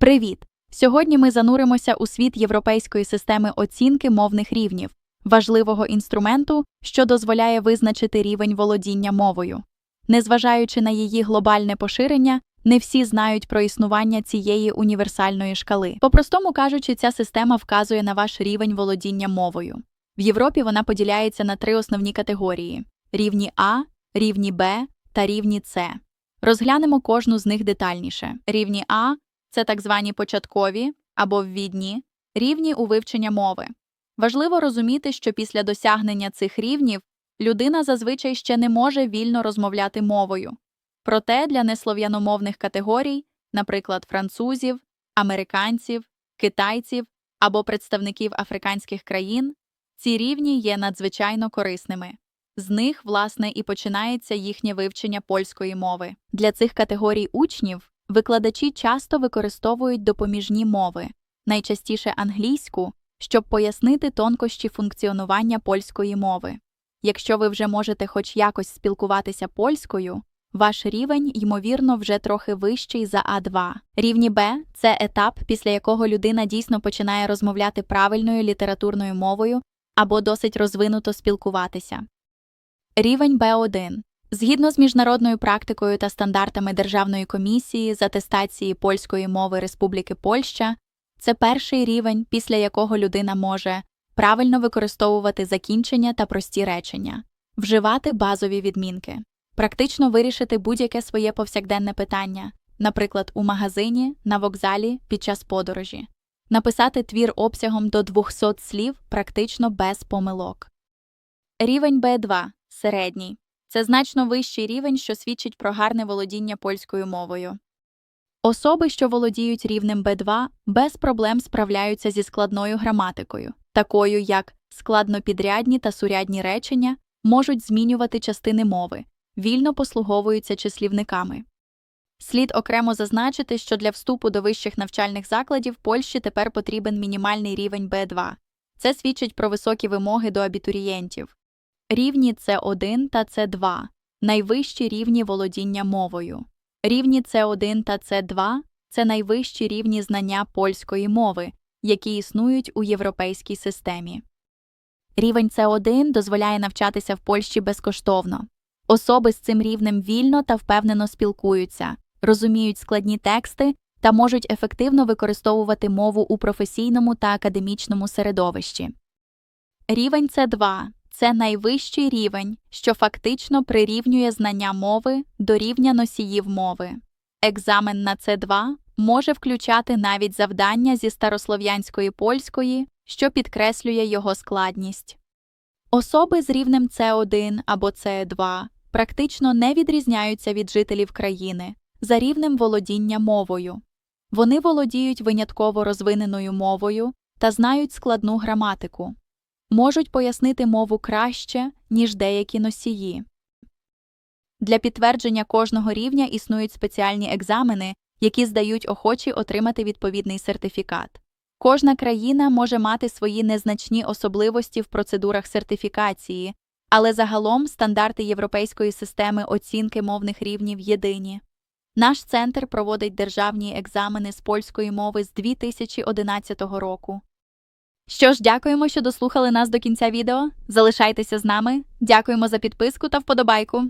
Привіт! Сьогодні ми зануримося у світ європейської системи оцінки мовних рівнів, важливого інструменту, що дозволяє визначити рівень володіння мовою. Незважаючи на її глобальне поширення, не всі знають про існування цієї універсальної шкали. По-простому кажучи, ця система вказує на ваш рівень володіння мовою. В Європі вона поділяється на три основні категорії: рівні А, рівні Б та рівні С. Розглянемо кожну з них детальніше. Рівні А це так звані початкові або ввідні рівні у вивчення мови. Важливо розуміти, що після досягнення цих рівнів людина зазвичай ще не може вільно розмовляти мовою. Проте для неслов'яномовних категорій, наприклад, французів, американців, китайців або представників африканських країн, ці рівні є надзвичайно корисними. З них, власне, і починається їхнє вивчення польської мови. Для цих категорій учнів викладачі часто використовують допоміжні мови, найчастіше англійську, щоб пояснити тонкощі функціонування польської мови. Якщо ви вже можете хоч якось спілкуватися польською, ваш рівень, ймовірно, вже трохи вищий за А2. Рівні Б це етап, після якого людина дійсно починає розмовляти правильною літературною мовою або досить розвинуто спілкуватися. Рівень Б1 Згідно з міжнародною практикою та стандартами Державної комісії з атестації польської мови Республіки Польща, це перший рівень, після якого людина може правильно використовувати закінчення та прості речення, вживати базові відмінки, практично вирішити будь-яке своє повсякденне питання, наприклад, у магазині, на вокзалі під час подорожі, написати твір обсягом до 200 слів практично без помилок. Рівень Б2 середній. Це значно вищий рівень, що свідчить про гарне володіння польською мовою. Особи, що володіють рівнем Б2, без проблем справляються зі складною граматикою, такою як складнопідрядні та сурядні речення, можуть змінювати частини мови, вільно послуговуються числівниками. Слід окремо зазначити, що для вступу до вищих навчальних закладів Польщі тепер потрібен мінімальний рівень Б2. Це свідчить про високі вимоги до абітурієнтів. Рівні С1 та С2 найвищі рівні володіння мовою. Рівні С1 та С2 це найвищі рівні знання польської мови, які існують у європейській системі. Рівень С1 дозволяє навчатися в Польщі безкоштовно. Особи з цим рівнем вільно та впевнено спілкуються, розуміють складні тексти та можуть ефективно використовувати мову у професійному та академічному середовищі. Рівень С2 це найвищий рівень, що фактично прирівнює знання мови до рівня носіїв мови. Екзамен на С2 може включати навіть завдання зі старослов'янської польської, що підкреслює його складність. Особи з рівнем С1 або С2 практично не відрізняються від жителів країни за рівнем володіння мовою. Вони володіють винятково розвиненою мовою та знають складну граматику можуть пояснити мову краще, ніж деякі носії. Для підтвердження кожного рівня існують спеціальні екзамени, які здають охочі отримати відповідний сертифікат. Кожна країна може мати свої незначні особливості в процедурах сертифікації, але загалом стандарти європейської системи оцінки мовних рівнів єдині. Наш центр проводить державні екзамени з польської мови з 2011 року. Що ж, дякуємо, що дослухали нас до кінця відео. Залишайтеся з нами. Дякуємо за підписку та вподобайку.